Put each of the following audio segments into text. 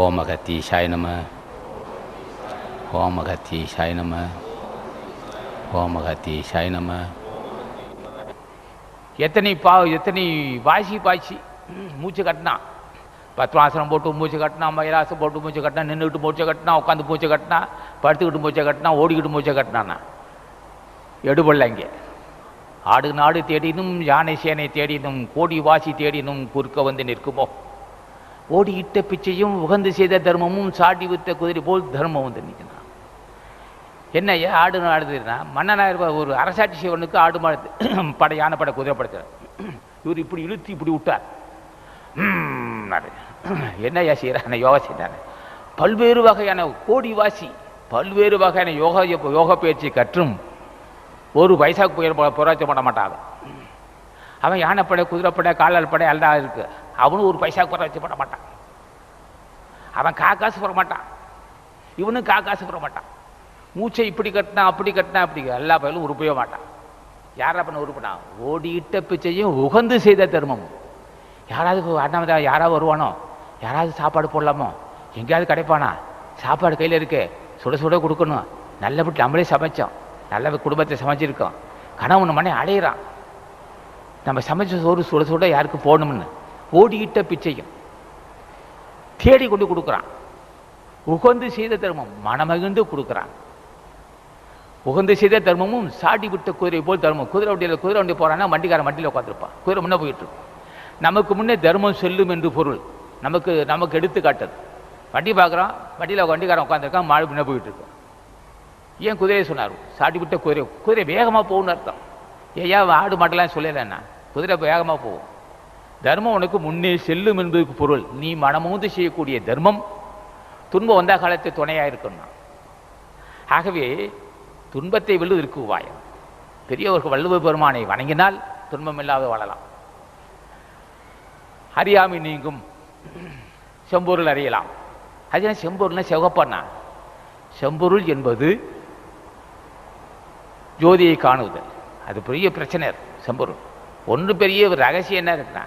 ஓமகத்தீஷாய நம. ஓமகத்தீஷாய நம. ஓமகத்தீஷாய நம. எத்தனை பா எத்தனை வாசி பாய்ச்சி மூச்சு கட்டினா. பத்மாசனம் போட்டு மூச்சு கட்டினா மயிலாசம் போட்டு மூச்சு கட்டினா நின்றுக்கிட்டு மூச்சை கட்டினா உட்காந்து மூச்சை கட்டினா படுத்துக்கிட்டு மூச்சை கட்டினா ஓடிக்கிட்டு மூச்சை கட்டினானா. எடுபடல இங்கே. ஆடு நாடு தேடினும் யானை சேனை தேடினும் கோடி வாசி தேடினும் குறுக்க வந்து நிற்குமோ? ஓடியிட்ட பிச்சையும் உகந்து செய்த தர்மமும் சாட்டி வித்த குதிரை போல் தர்மம் வந்து நிற்கிறான் என்ன ஐயா ஆடு ஆடுதுன்னா? மன்னனாக ஒரு அரசாட்சி சிவனுக்கு ஆடு மாடு படை யானை படை குதிரை படைச்சார் இவர் இப்படி இழுத்து இப்படி விட்டார். என்ன ஐயா செய்கிறான யோகா செய்தானே பல்வேறு வகையான கோடி வாசி பல்வேறு வகையான யோகா யோகா பயிற்சி கற்றும் ஒரு பைசாக்கு புயல் போல போராட்டம் பண்ண மாட்டாங்க அவன். யானைப்படை குதிரைப்படை காலால் படை எல்லாம் இருக்கு. அவனும் ஒரு பைசாக்கு வச்சு பண்ண மாட்டான். அவன் காக்காசு போட மாட்டான். இவனும் காக்காசு போட மாட்டான். மூச்சை இப்படி கட்டினா அப்படி கட்டினா அப்படி எல்லா பயிலும் உருப்பவே மாட்டான். யாரா பண்ண உருப்பினா? ஓடியிட்ட பிச்சையும் உகந்து செய்த தர்மம். யாராவது அண்ணாமதா யாராவது வருவானோ? யாராவது சாப்பாடு போடலாமோ? எங்கேயாவது கிடைப்பானா? சாப்பாடு கையில் இருக்கு. சுட சுட கொடுக்கணும். நல்லபடி நம்மளே சமைச்சோம். நல்ல குடும்பத்தை சமைச்சிருக்கோம். கணவன் மனை அடையிறான். நம்ம சமைச்ச சோறு சுட சுட யாருக்கு போடணும்னு? ஓடியிட்ட பிச்சையும் தேடி கொண்டு கொடுக்குறான். உகந்து செய்த தர்மம் மனமகிழ்ந்து கொடுக்குறான். உகந்து செய்த தர்மமும் சாடி விட்ட குதிரை போல் தர்மம். குதிரை வண்டியில் குதிரை வண்டி போறான்னா வண்டிக்காரன் வண்டியில் உட்காந்துருப்பான் குதிரை முன்னே போயிட்டு இருக்கும். நமக்கு முன்னே தர்மம் செல்லும் என்று பொருள். நமக்கு நமக்கு எடுத்து காட்டது வண்டி பார்க்குறோம் வண்டியில் வண்டிக்காரன் உட்காந்துருக்கான் மாடு முன்னே போயிட்டு இருக்கும். ஏன் குதிரையை சொன்னார்? சாடி விட்ட குதிரை குதிரை வேகமாக போகும்னு அர்த்தம். ஏயா ஆடு மாட்டெல்லாம் சொல்லலைன்னா. குதிரை வேகமாக போகும். தர்மம் உனக்கு முன்னே செல்லும் என்பதுக்கு பொருள். நீ மனமூந்து செய்யக்கூடிய தர்மம் துன்பம் வந்த காலத்தை துணையாக இருக்கணும் ஆகவே துன்பத்தை வெல்லுவதற்கு உபாயம். பெரியவர்கள் வள்ளுவ பெருமானை வணங்கினால் துன்பம் இல்லாத வாழலாம். அறியாமை நீங்கும். செம்பொருள் அறியலாம். அது செம்பொருள்னா செவப்பண்ணா செம்பொருள் என்பது ஜோதியை காணுதல். அது பெரிய பிரச்சனை செம்பொருள். ஒன்று பெரிய ஒரு ரகசியம் என்ன இருக்குன்னா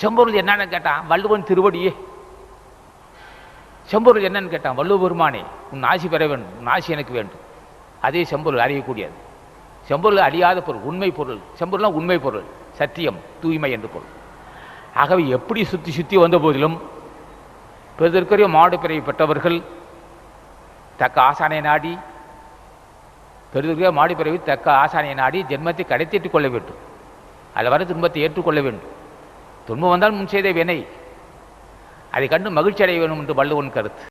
செம்பொருள் என்னன்னு கேட்டான் வள்ளுவன் திருவடியே. செம்பொருள் என்னன்னு கேட்டான் வள்ளுவ பெருமானே உன் ஆசி பெற வேண்டும் உன் ஆசி எனக்கு வேண்டும். அதே செம்பொருள் அறியக்கூடியது. செம்பொருள் அறியாத பொருள் உண்மை பொருள். செம்பொருள்னா உண்மை பொருள் சத்தியம் தூய்மை என்று பொருள். ஆகவே எப்படி சுற்றி சுற்றி வந்த போதிலும் பெருதற்கரிய மாடு பிறவி பெற்றவர்கள் தக்க ஆசானை நாடி பெருதற்கரிய மாடு பிறவி தக்க ஆசானை நாடி ஜென்மத்தை கடைத்திட்டுக் கொள்ள வேண்டும். அதில் வர துன்பத்தை ஏற்றுக்கொள்ள வேண்டும். துன்பம் வந்தால் முன் செய்த வினை. அதை கண்டு மகிழ்ச்சி அடைய வேண்டும் என்று வள்ளுவன் கருத்து.